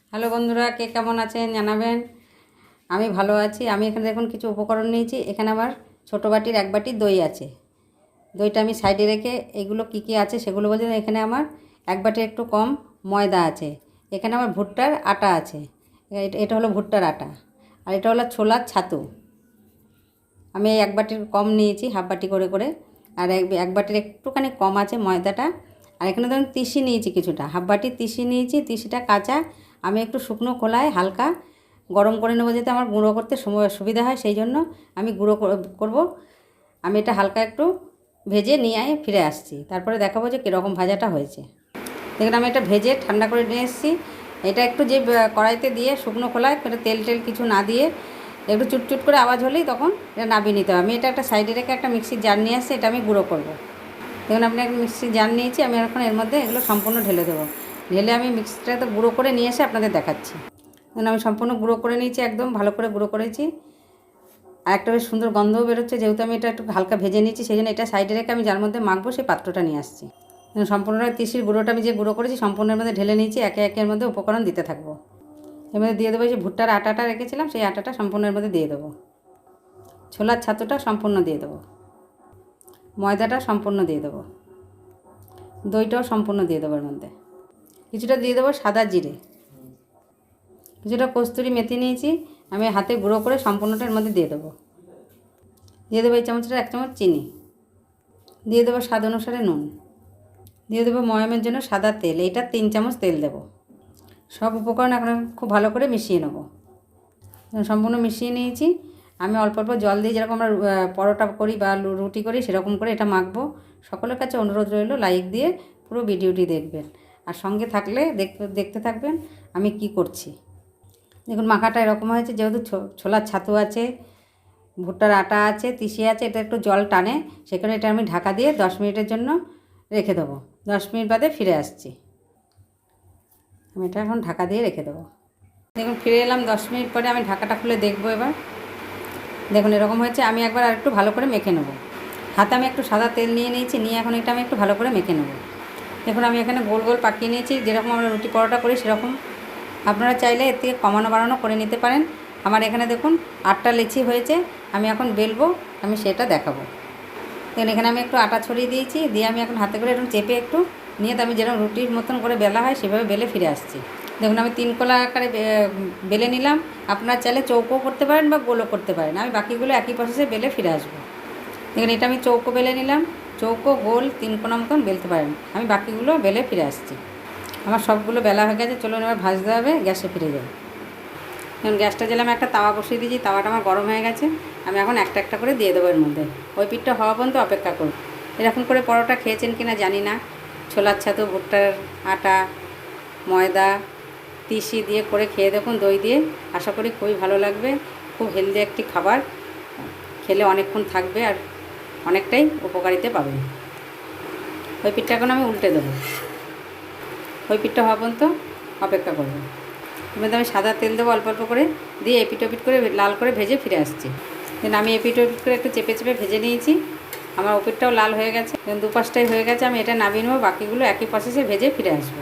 Hello বন্ধুরা, কে কেমন আছেন জানাবেন? আমি ভালো আছি। আমি এখানে দেখুন কিছু উপকরণ নিয়েছি। এখানে আমার ছোটো বাটির এক বাটি দই আছে। দইটা আমি সাইডে রেখে এগুলো কী কী আছে সেগুলো বলছি এখানে আমার এক বাটির একটু কম ময়দা আছে। এখানে আমার ভুট্টার আটা আছে। এটা- হলো ভুট্টার আটা। আর এটা হলো ছোলার ছাতু। আমি এক বাটির কম নিয়েছি, হাফ বাটি করে করে। আর এক এক বাটির একটুখানি কম আছে ময়দাটা। আর এখানে ধরুন তিসি নিয়েছি কিছুটা। হাফ বাটি তিসি নিয়েছি। তিসিটা কাঁচা আমি একটু শুকনো খোলায় হালকা গরম করে নেব যাতে আমার গুঁড়ো করতে সময় সুবিধা হয়, সেই জন্য আমি গুঁড়ো কর- করব। আমি এটা হালকা একটু ভেজে নিয়ে ফিরে আসছি। তারপরে দেখাবো যে কীরকম ভাজাটা হয়েছে। দেখুন, আমি এটা ভেজে ঠান্ডা করে নিয়ে এসেছি। এটা একটু যে কড়াইতে দিয়ে শুকনো খোলায় তেল টেল কিছু না দিয়ে একটু চুটচুট করে আওয়াজ হলেই তখন এটা নাবিয়ে নিতে হবে। আমি এটা একটা সাইডে রেখে একটা মিক্সির জার নিয়ে আসছি এটা আমি গুঁড়ো করব। দেখুন, আপনি একটা মিক্সির জার নিয়েছি, আমি এখন এর মধ্যে এগুলো সম্পূর্ণ ঢেলে দেবো। ঢেলে আমি মিক্সিটা তো গুঁড়ো করে নিয়ে এসে আপনাদের দেখাচ্ছি। দেখুন, আমি সম্পূর্ণ গুঁড়ো করে নিয়েছি, একদম ভালো করে গুঁড়ো করেছি। আর একটা বেশ সুন্দর গন্ধও বেরোচ্ছে, যেহেতু আমি এটা একটু হালকা ভেজে নিয়েছি, সেই জন্য এটা সাইডে রেখে আমি যার মধ্যে মাখবো সেই পাত্রটা নিয়ে আসছি। দেখুন সম্পূর্ণটা তিসির গুঁড়োটা আমি যে গুঁড়ো করেছি, সম্পূর্ণের মধ্যে ঢেলে নিয়েছি, একে একের মধ্যে উপকরণ দিতে থাকব। এর মধ্যে দিয়ে দেবো যে ভুট্টার আটাটা রেখেছিলাম, সেই আটাটা সম্পূর্ণের মধ্যে দিয়ে দেবো। ছোলার ছাতুটা সম্পূর্ণ দিয়ে দেবো। ময়দাটা সম্পূর্ণ দিয়ে দেবো। দইটাও সম্পূর্ণ দিয়ে দেবো এর মধ্যে। কিছুটা দিয়ে দেবো সাদা জিরে। কিছুটা কস্তুরি মেথি নিয়েছি, আমি হাতে গুঁড়ো করে সম্পূর্ণটার মধ্যে দিয়ে দেবো। দিয়ে দেবো এই চামচটা এক চামচ চিনি। দিয়ে দেবো স্বাদ অনুসারে নুন। দিয়ে দেবো ময়ামের জন্য সাদা তেল, এইটা তিন চামচ তেল দেবো। সব উপকরণ এখন খুব ভালো করে মিশিয়ে নেব। সম্পূর্ণ মিশিয়ে নিয়েছি। আমি অল্প অল্প জল দিয়ে যেরকম আমরা পরোটা করি বা রুটি করি সেরকম করে এটা মাখবো। সকলের কাছে অনুরোধ রইল লাইক দিয়ে পুরো ভিডিওটি দেখবেন। আর সঙ্গে থাকলে দেখতে দেখতে থাকবেন আমি কি করছি। দেখুন, মাখাটা এরকম হয়েছে, যেহেতু ছোলার ছাতু আছে, ভুট্টার আটা আছে, তিসি আছে, এটা একটু জল টানে, সেখানে এটা আমি ঢাকা দিয়ে দশ মিনিটের জন্য রেখে দেবো। দশ মিনিট বাদে ফিরে আসছি। আমি এটা এখন ঢাকা দিয়ে রেখে দেবো। দেখুন, ফিরে এলাম, দশ মিনিট পরে আমি ঢাকাটা খুলে দেখব এবার। দেখুন, এরকম হয়েছে, আমি একবার আর একটু ভালো করে মেখে নেব। হাতে আমি একটু সাদা তেল নিয়ে নিয়েছি, নিয়ে এখন এটা আমি একটু ভালো করে মেখে নেব। দেখুন, আমি এখানে গোল গোল পাকিয়ে নিয়েছি। যেরকম আমরা রুটি পরোটা করি, সেরকম আপনারা চাইলে এর থেকে কমানো বাড়ানো করে নিতে পারেন। আমার এখানে দেখুন, আটটা লেচি হয়েছে। আমি এখন বেলবো, আমি সেটা দেখাবো। দেখুন, এখানে আমি একটু আটা ছড়িয়ে দিয়েছি। দিয়ে আমি এখন হাতে করে একটু চেপে একটু নিয়ে তো আমি যেরকম রুটির মতন করে বেলা হয়, সেভাবে বেলে ফিরে আসছি। দেখুন, আমি তিন কোলা আকারে বেলে নিলাম। আপনারা চাইলে চৌকো করতে পারেন বা গোলও করতে পারেন। আমি বাকিগুলো একই প্রসেসে বেলে ফিরে আসব। দেখুন, এটা আমি চৌকো বেলে নিলাম। চৌকো, গোল, তিন কোনা মতন বেলতে পারেন। আমি বাকিগুলো বেলে ফিরে আসছি। আমার সবগুলো বেলা হয়ে গেছে, চলুন এবার ভাজতে হবে, গ্যাসে ফিরে যাই। এখন গ্যাসটা জ্বালে আমি একটা তাওয়া বসিয়ে দিয়েছি, তাওয়াটা আমার গরম হয়ে গেছে। আমি এখন একটা একটা করে দিয়ে দেবো এর মধ্যে। ওই পিঠটা হওয়া পর্যন্ত অপেক্ষা করব এরকম করে পরোটা খেয়েছেন কিনা জানি না। ছোলার ছাতু, ভুট্টার আটা, ময়দা, তিসি দিয়ে করে খেয়ে দেখুন, দই দিয়ে। আশা করি খুবই ভালো লাগবে। খুব হেলদি একটি খাবার। খেলে অনেকক্ষণ থাকবে আর অনেকটাই উপকারিতা পাবেন ওই পিঠটা এখন আমি উল্টে দেবো। ওই পিঠটা হওয়া পর্যন্ত অপেক্ষা করব। মধ্যে আমি সাদা তেল দেবো অল্প অল্প করে, দিয়ে এপিট ওপিট করে লাল করে ভেজে ফিরে আসছি। কিন্তু আমি এপিট ওপিট করে একটু চেপে চেপে ভেজে নিয়েছি। আমার ওপিটটাও লাল হয়ে গেছে। দুপাশটাই হয়ে গেছে, আমি এটা নামিয়ে নেব, বাকিগুলো একই প্রসেসে ভেজে ফিরে আসব।